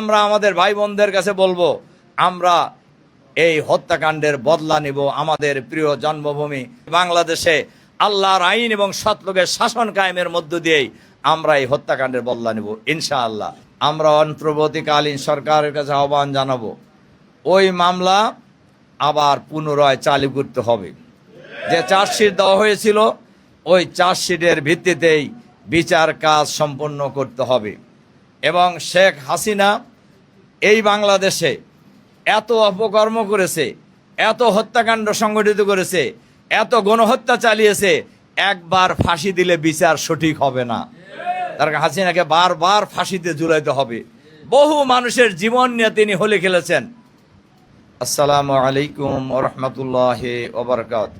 আমরা আমাদের ভাই বোনদের কাছে বলব, আমরা এই হত্যাকাণ্ডের বদলা নিব আমাদের প্রিয় জন্মভূমি বাংলাদেশে। আল্লাহর আইন এবং সৎলোকের শাসন কায়েমের মধ্য দিয়েই আমরা এই হত্যাকাণ্ডের বদলা নিব, ইনশাআল্লাহ। আমরা অন্তর্বর্তীকালীন সরকারের কাছে আহ্বান জানাব, ওই মামলা আবার পুনরায় চালু করতে হবে। যে চার্জশিট দেওয়া হয়েছিল, ওই চার্জশিটের ভিত্তিতেই বিচার কাজ সম্পন্ন করতে হবে। এবং শেখ হাসিনা এই বাংলাদেশে এত অপকর্ম করেছে, এত হত্যাকাণ্ড সংগঠিত করেছে, এত গণহত্যা চালিয়েছে, একবার ফাঁসি দিলে বিচার সঠিক হবে না। তার হাসিনাকে বারবার ফাঁসিতে ঝুলাইতে হবে। বহু মানুষের জীবন নিয়ে তিনি হলে খেলেছেন। আসসালামু আলাইকুম রহমতুল্লাহ ওবরকাত।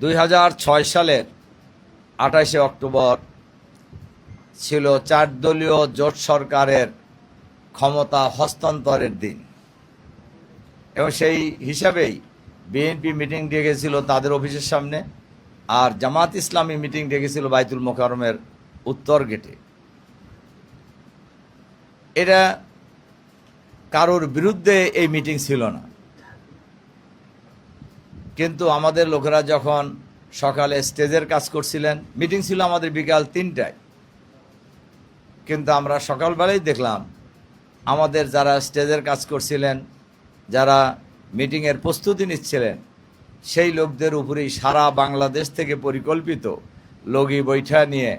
দুই হাজার ছয় সালের আঠাশে অক্টোবর ছিল চার দলীয় জোট সরকারের ক্ষমতা হস্তান্তরের দিন। এবং সেই হিসাবেই বিএনপি মিটিং ডেকেছিল তাদের অফিসের সামনে আর জামাত ইসলামী মিটিং ডেকেছিল বাইতুল মোকারমের উত্তর গেটে। এটা কারোর বিরুদ্ধে এই মিটিং ছিল না। কিন্তু আমাদের লোকেরা যখন সকালে স্টেজের কাজ করছিলেন, মিটিং ছিল আমাদের বিকাল তিনটায়। কিন্তু আমরা সকালবেলাই দেখলাম, আমাদের যারা স্টেজের কাজ করছিলেন, যারা মিটিংয়ের প্রস্তুতি নিচ্ছিলেন, সেই লোকদের উপরেই সারা বাংলাদেশ থেকে পরিকল্পিত লগি বৈঠা নিয়ে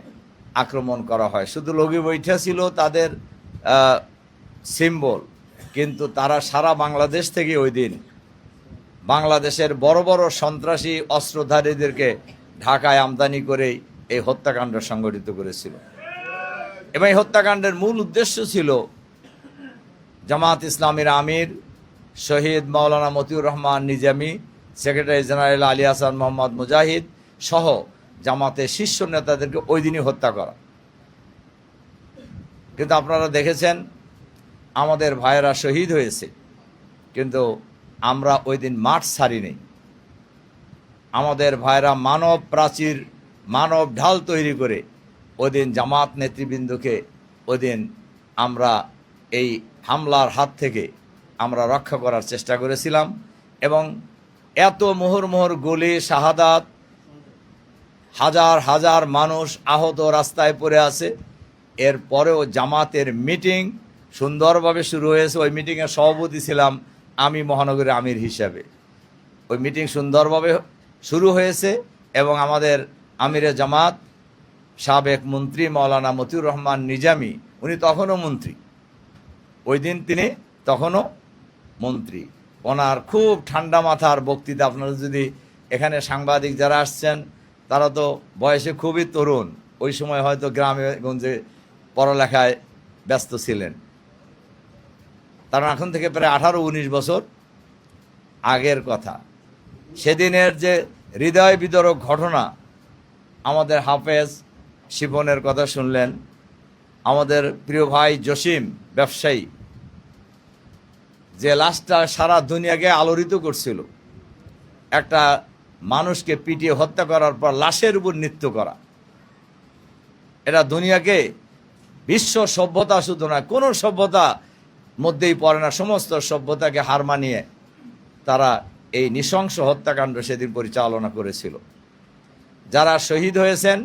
আক্রমণ করা হয়। শুধু লগি বৈঠা ছিল তাদের সিম্বল কিন্তু তারা সারা বাংলাদেশ থেকে ওই দিন বাংলাদেশের বড় বড় সন্ত্রাসী অস্ত্রধারীদেরকে ঢাকায় আমদানি করেই এই হত্যাকাণ্ড সংগঠিত করেছিল। এবং এই হত্যাকাণ্ডের মূল উদ্দেশ্য ছিল জামাত ইসলামের আমির শহীদ মাওলানা মতিউর রহমান নিজামী, সেক্রেটারি জেনারেল আলী হাসান মোহাম্মদ মুজাহিদ সহ জামাতের শীর্ষ নেতাদেরকে ওই দিনই হত্যা করা। কিন্তু আপনারা দেখেছেন, আমাদের ভাইয়েরা শহীদ হয়েছে, কিন্তু আমরা ওই দিন মাঠ ছাড়ি নেই আমাদের ভাইয়েরা মানব প্রাচীর, মানব ঢাল তৈরি করে ওদিন জামাত নেতৃবৃন্দকে ওদিন আমরা এই হামলার হাত থেকে আমরা রক্ষা করার চেষ্টা করেছিলাম এবং এত মোহর মোহর গলি, শাহাদাত, হাজার হাজার মানুষ আহত রাস্তায় পড়ে আছে। এরপরেও জামাতের মিটিং সুন্দরভাবে শুরু হয়েছে। ওই মিটিংয়ে সভাপতি ছিলাম আমি মহানগরের আমির হিসাবে। ওই মিটিং সুন্দরভাবে শুরু হয়েছে এবং আমাদের আমিরে জামাত সাবেক মন্ত্রী মৌলানা মতিউর রহমান নিজামি, উনি তখনও মন্ত্রী। ওই দিন তিনি তখনও মন্ত্রী। ওনার খুব ঠান্ডা মাথার বক্তৃতা, আপনারা যদি এখানে সাংবাদিক যারা আসছেন, তারা তো বয়সে খুবই তরুণ। ওই সময় হয়তো গ্রামে গঞ্জে পড়ালেখায় ব্যস্ত ছিলেন। কারণ এখন থেকে প্রায় আঠারো, উনিশ বছর আগের কথা। সেদিনের যে হৃদয় বিতরক ঘটনা, আমাদের হাফেজ শিপনের কথা শুনলেন। আমাদের প্রিয় ভাই জসিম ব্যবসায়ী, যে লাশটা সারা দুনিয়াকে আলোড়িত করছিল। একটা মানুষকে পিটিয়ে হত্যা করার পর লাশের উপর নৃত্য করা। এটা দুনিয়াকে বিশ্ব সভ্যতা শুধু না, কোনো সভ্যতা মধ্যেই পড়ে না, সমস্ত সভ্যতাকে হার মানিয়ে তারা এই নৃশংস হত্যাকাণ্ড সেদিন পরিচালনা করেছিল। যারা শহীদ হয়েছেন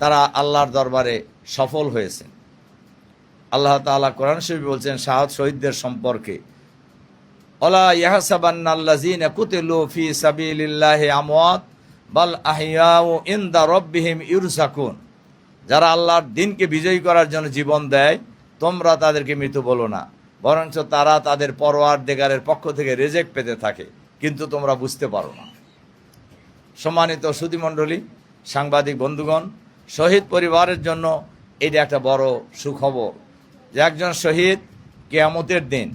তারা আল্লাহর দরবারে সফল হয়েছেন আল্লাহ তাআলা কোরআন শরীফ বলছেন, শাহাদ শহীদদের সম্পর্কে, অলা ইয়াহসাবান্নাল্লাযিনা কুতিলু ফি সাবিলিল্লাহি আমওয়াত, বাল আহিয়াউ ইনদা রাব্বিহিম ইরজাকুন যারা আল্লাহর দিনকে বিজয়ী করার জন্য জীবন দেয়, তোমরা তাদেরকে মৃত বলো না। বরঞ্চ তারা তাদের পরোয়ার দেগারের পক্ষ থেকে রেজেক্ট পেতে থাকে, কিন্তু তোমরা বুঝতে পারো না। সম্মানিত সুধীমণ্ডলী, সাংবাদিক বন্ধুগণ শহীদ পরিবারের জন্য এটা একটা বড় সুখবর যে একজন শহীদ কেয়ামতের দিন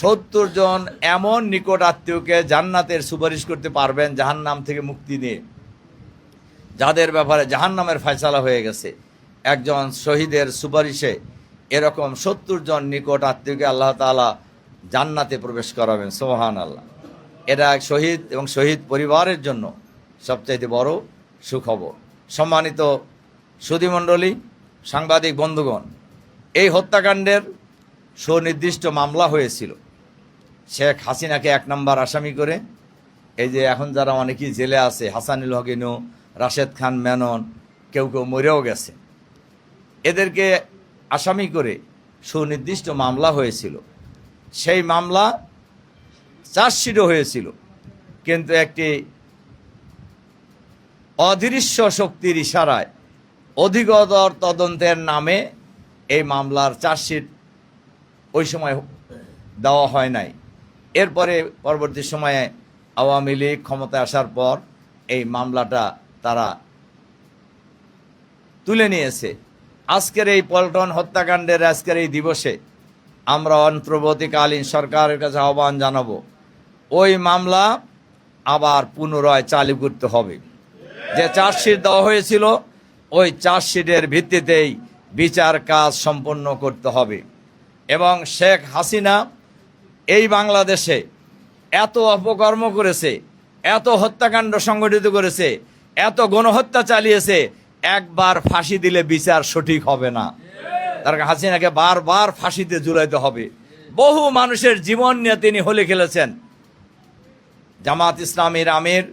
সত্তর জন এমন নিকট আত্মীয়কে জান্নাতের সুপারিশ করতে পারবেন জাহান্নাম থেকে মুক্তি নিয়ে। যাদের ব্যাপারে জাহান্নামের ফয়সালা হয়ে গেছে, একজন শহীদের সুপারিশে এরকম সত্তর জন নিকট আত্মীয়কে আল্লাহ তাআলা জান্নাতে প্রবেশ করাবেন সোহান আল্লাহ এটা এক শহীদ এবং শহীদ পরিবারের জন্য সবচাইতে বড় সুখবর। সম্মানিত সুধীমণ্ডলী, সাংবাদিক বন্ধুগণ, এই হত্যাকাণ্ডের সুনির্দিষ্ট মামলা হয়েছিল। শেখ হাসিনাকে এক নম্বর আসামি করে, এই যে এখন যারা অনেকেই জেলে আছে, হাসানুল হকিনু, রাশেদ খান মেনন, কেউ কেউ মরেও গেছে। এদেরকে আসামি করে সুনির্দিষ্ট মামলা হয়েছিল। সেই মামলা চার্জশিটও হয়েছিল, কিন্তু একটি অদৃশ্য শক্তির ইশারায় অধিকতর তদন্তের নামে এই মামলার চার্জশিট ওই সময় দেওয়া হয় নাই। এরপরে পরবর্তী সময়ে আওয়ামী লীগ ক্ষমতায় আসার পর এই মামলাটা তারা তুলে নিয়েছে। আজকের এই পল্টন হত্যাকাণ্ডের আজকের এই দিবসে আমরা অন্তর্বর্তীকালীন সরকারের কাছে আহ্বান জানাব, ওই মামলা আবার পুনরায় চালু করতে হবে। যে চার্জশিট দেওয়া হয়েছিল ওই চার্জশিটের ভিত্তিতেই বিচার কাজ সম্পন্ন করতে হবে। এবং শেখ হাসিনা এই বাংলাদেশে এত অপকর্ম করেছে, এত হত্যাকাণ্ড সংগঠিত করেছে, এত গণহত্যা চালিয়েছে, একবার ফাঁসি দিলে বিচার সঠিক হবে না। তার হাসিনাকে বারবার ফাঁসিতে ঝুলাইতে হবে। বহু মানুষের জীবন নিয়ে তিনি হলে খেলেছেন। জামাত ইসলামীর আমির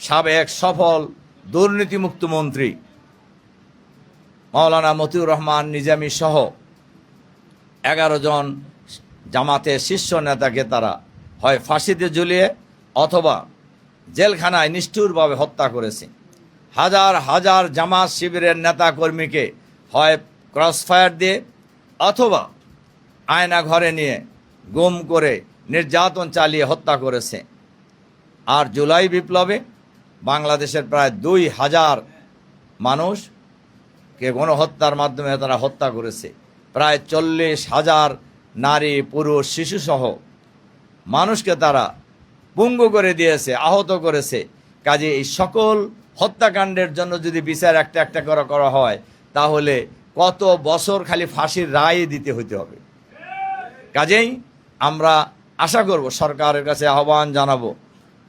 সাবেক সফল দুর্নীতিমুক্ত মন্ত্রী। মাওলানা মতিউর রহমান, নিজামী সহ এগারো জন জামাতের শীর্ষ নেতাকে তারা হয় ফাঁসিতে ঝুলিয়ে অথবা জেলখানায় নিষ্ঠুরভাবে হত্যা করেছে। হাজার হাজার জামাত শিবিরের নেতা কর্মীকে হয় ক্রসফায়ার দিয়ে অথবা আয়না ঘরে নিয়ে গুম করে নির্যাতন চালিয়ে হত্যা করেছে। আর জুলাই বিপ্লবে বাংলাদেশের প্রায় দুই হাজার মানুষকে গণহত্যার মাধ্যমে তারা হত্যা করেছে। প্রায় চল্লিশ হাজার নারী, পুরুষ, শিশুসহ মানুষকে তারা পুঙ্গু করে দিয়েছে, আহত করেছে। কাজে এই সকল হত্যাকাণ্ডের জন্য যদি বিচার একটা একটা করা করা হয়, তাহলে কত বছর খালি ফাঁসির রায় দিতে হইতে হবে। কাজেই আমরা আশা করব, সরকারের কাছে আহ্বান জানাব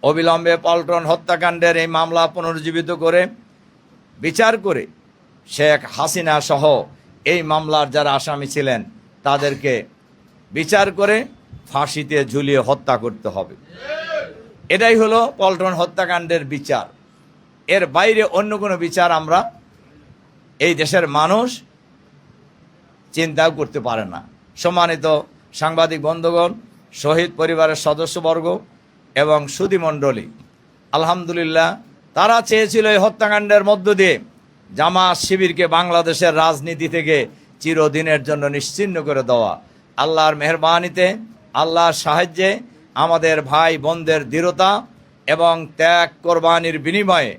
অবিলম্বে পল্টন হত্যাকাণ্ডের এই মামলা পুনরুজ্জীবিত করে বিচার করে শেখ হাসিনা সহ এই মামলার যারা আসামি ছিলেন, তাদেরকে বিচার করে ফাঁসিতে ঝুলিয়ে হত্যা করতে হবে। এটাই হলো পল্টন হত্যাকাণ্ডের বিচার। এর বাইরে অন্য কোনো বিচার আমরা এই দেশের মানুষ চিন্তাও করতে পারে না। সম্মানিত সাংবাদিক বন্ধুগণ, শহীদ পরিবারের সদস্যবর্গ এবং সুদীমণ্ডলী। আলহামদুলিল্লাহ, তারা চেয়েছিল এই হত্যাকাণ্ডের মধ্য দিয়ে জামাত শিবিরকে বাংলাদেশের রাজনীতি থেকে চিরদিনের জন্য নিশ্চিহ্ন করে দেওয়া। আল্লাহর মেহরবানিতে, আল্লাহর সাহায্যে আমাদের ভাই বোনদের দৃঢ়তা এবং ত্যাগ কোরবানির বিনিময়ে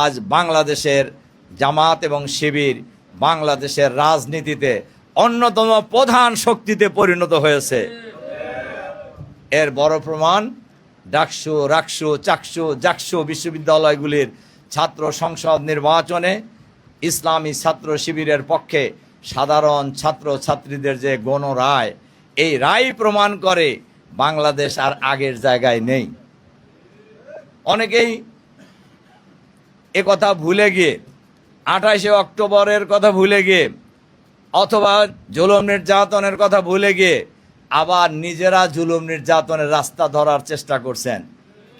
আজ বাংলাদেশের জামাত এবং শিবির বাংলাদেশের রাজনীতিতে অন্যতম প্রধান শক্তিতে পরিণত হয়েছে। এর বড় প্রমাণ ডাকসু, রাকসু, চাকসু, জাকসু বিশ্ববিদ্যালয়গুলির ছাত্র সংসদ নির্বাচনে ইসলামী ছাত্র শিবিরের পক্ষে সাধারণ ছাত্র ছাত্রীদের যে গণরায়, এই রায় প্রমাণ করে বাংলাদেশ আর আগের জায়গায় নেই। অনেকেই কথা ভুলে গিয়ে, আঠাশে অক্টোবরের কথা ভুলে গিয়ে, অথবা জুলুম নির্যাতনের কথা ভুলে গিয়ে আবার নিজেরা জুলুম নির্যাতনের রাস্তা ধরার চেষ্টা করছেন।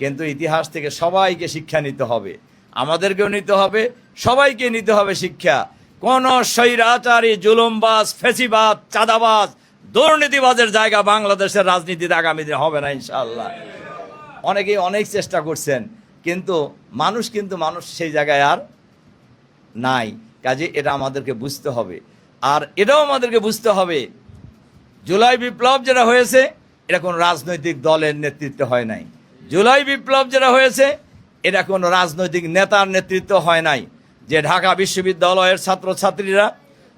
কিন্তু ইতিহাস থেকে সবাইকে শিক্ষা নিতে হবে। আমাদেরকেও নিতে হবে, সবাইকে নিতে হবে শিক্ষা। কোন স্বৈরাচারী, জুলুমবাজ, ফেসিবাদ, চাঁদাবাজ, দুর্নীতিবাজের জায়গা বাংলাদেশের রাজনীতিতে আগামী দিনে হবে না ইনশাল্লাহ অনেকেই অনেক চেষ্টা করছেন, কিন্তু মানুষ কিন্তু মানুষ সেই জায়গায় আর নাই। কাজে এটা আমাদেরকে বুঝতে হবে। আর এটাও আমাদেরকে বুঝতে হবে জুলাই বিপ্লব যেটা হয়েছে, এটা কোনো রাজনৈতিক দলের নেতৃত্বে হয় নাই। জুলাই বিপ্লব যেটা হয়েছে, এটা কোনো রাজনৈতিক নেতার নেতৃত্ব হয় নাই। যে ঢাকা বিশ্ববিদ্যালয়ের ছাত্রছাত্রীরা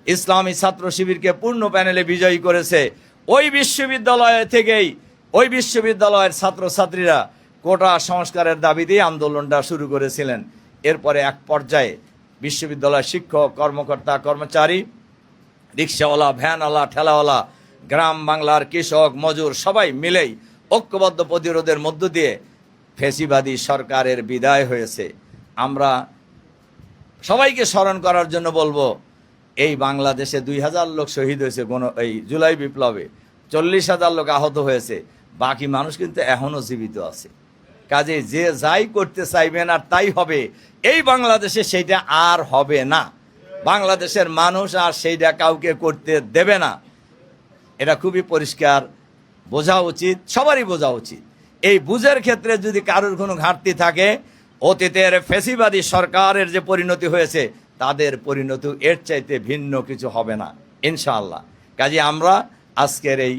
ইসলামী ছাত্র শিবিরকে পূর্ণ প্যানেলে বিজয়ী করেছে, ওই বিশ্ববিদ্যালয় থেকেই ওই বিশ্ববিদ্যালয়ের ছাত্রছাত্রীরা কোটা সংস্কারের দাবিতেই আন্দোলনটা শুরু করেছিলেন। এরপরে এক পর্যায়ে বিশ্ববিদ্যালয়ের শিক্ষক, কর্মকর্তা, কর্মচারী, রিক্সাওয়ালা, ভ্যানওয়ালা, ঠেলাওয়ালা গ্রাম বাংলার কৃষক, মজুর সবাই মিলেই ঐক্যবদ্ধ প্রতিরোধের মধ্য দিয়ে ফেসিবাদী সরকারের বিদায় হয়েছে। আমরা সবাইকে স্মরণ করার জন্য বলব, এই বাংলাদেশে দুই হাজার লোক শহীদ হয়েছে, গণ, এই জুলাই বিপ্লবে। চল্লিশ হাজার লোক আহত হয়েছে, বাকি মানুষ কিন্তু এখনও জীবিত আছে। কাজে যে যাই করতে চাইবেন আর তাই হবে, এই বাংলাদেশে সেইটা আর হবে না। বাংলাদেশের মানুষ আর সেইটা কাউকে করতে দেবে না। এটা খুবই পরিষ্কার, বোঝা উচিত, সবারই বোঝা উচিত। এই বুঝের ক্ষেত্রে যদি কারোর কোনো ঘাটতি থাকে, অতীতের ফেসিবাদী সরকারের যে পরিণতি হয়েছে, তাদের পরিণতি এর চাইতে ভিন্ন কিছু হবে না, ইনশাআল্লাহ। কাজে আমরা আজকের এই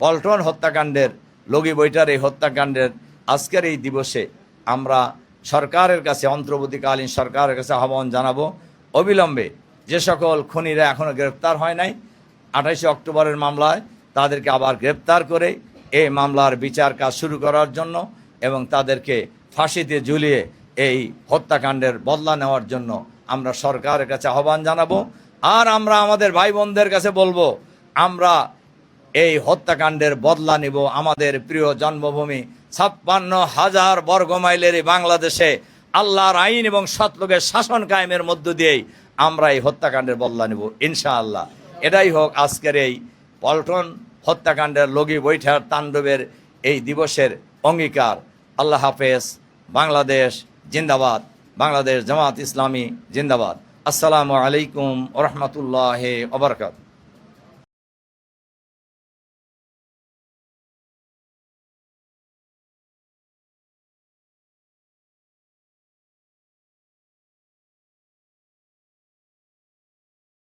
পল্টন হত্যাকাণ্ডের, লগি বইটার এই হত্যাকাণ্ডের আজকের এই দিবসে আমরা সরকারের কাছে, অন্তর্বর্তীকালীন সরকারের কাছে আহ্বান জানাব। অবিলম্বে যে সকল খুনিরা এখনও গ্রেপ্তার হয় নাই আঠাশে অক্টোবরের মামলায় তাদেরকে আবার গ্রেপ্তার করে এই মামলার বিচার কাজ শুরু করার জন্য এবং তাদেরকে ফাঁসিতে ঝুলিয়ে এই হত্যাকাণ্ডের বদলা নেওয়ার জন্য আমরা সরকারের কাছে আহ্বান জানাব। আর আমরা আমাদের ভাই বোনদের কাছে বলব, আমরা এই হত্যাকাণ্ডের বদলা নিব। আমাদের প্রিয় জন্মভূমি ছাপ্পান্ন হাজার বর্গ মাইলের এই বাংলাদেশে আল্লাহর আইন এবং সৎলোকের শাসন কায়েমের মধ্য দিয়েই আমরা এই হত্যাকাণ্ডের বদলা নিব, ইনশাআল্লাহ। এটাই হোক আজকের এই পল্টন হত্যাকাণ্ডের লগি বৈঠার তাণ্ডবের এই দিবসের অঙ্গীকার। আল্লাহ হাফেজ, বাংলাদেশ জিন্দাবাদ, বাংলাদেশ জামাত ইসলামী জিন্দাবাদ। আসসালামু আলাইকুম ওরহমতুল্লাহ ওবরকাত